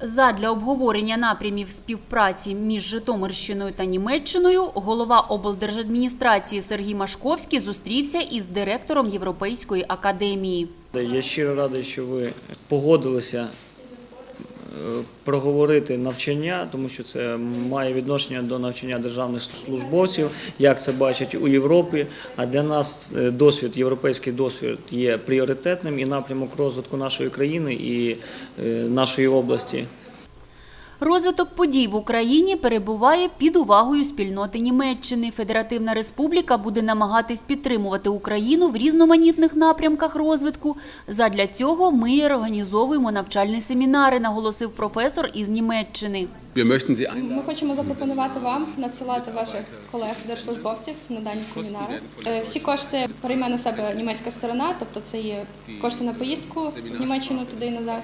Задля обговорення напрямів співпраці між Житомирщиною та Німеччиною голова облдержадміністрації Сергій Машковський зустрівся із директором Європейської академії. Я щиро радий, що ви погодилися проговорити навчання, тому що це має відношення до навчання державних службовців, як це бачать у Європі. А для нас е, досвід, європейський досвід є пріоритетним і напрямок розвитку нашої країни і е, нашої області. Розвиток подій в Україні перебуває під увагою спільноти Німеччини. Федеративна Республіка буде намагатись підтримувати Україну в різноманітних напрямках розвитку. Задля цього ми організовуємо навчальні семінари, наголосив професор із Німеччини. Wir möchten Sie ein Ми хочемо запропонувати вам надсилати ваших колег держслужбовців на дані семінари. Е, Всі кошти прийме на себе німецька сторона, тобто це є кошти на поїздку в Німеччину туди і назад.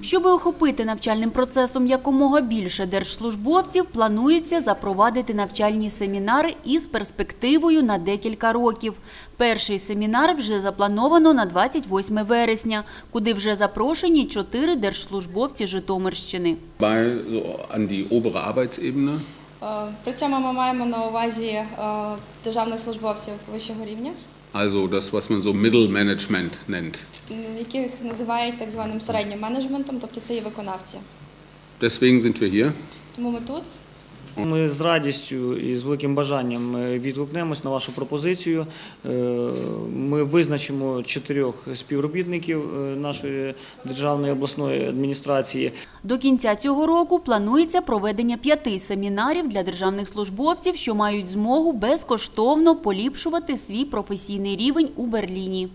Щоби охопити навчальним процесом якомога більше держслужбовців, планується запровадити навчальні семінари із перспективою на декілька років. Перший семінар вже заплановано на 28 вересня, куди вже запрошені чотири держслужбовці Житомирщини. Arbeitsebene. Е, При цьому ми маємо на увазі е, державних службовців вищого рівня, Also das, was man so Mittelmanagement nennt. яких називають так званим середнім менеджментом, тобто це є виконавці. Deswegen sind wir hier. Тому ми тут. Ми з радістю і з великим бажанням е, відгукнемось на вашу пропозицію. Е, Ми визначимо чотирьох співробітників е, нашої державної обласної адміністрації. До кінця цього року планується проведення п'яти семінарів для державних службовців, що мають змогу безкоштовно поліпшувати свій професійний рівень у Берліні.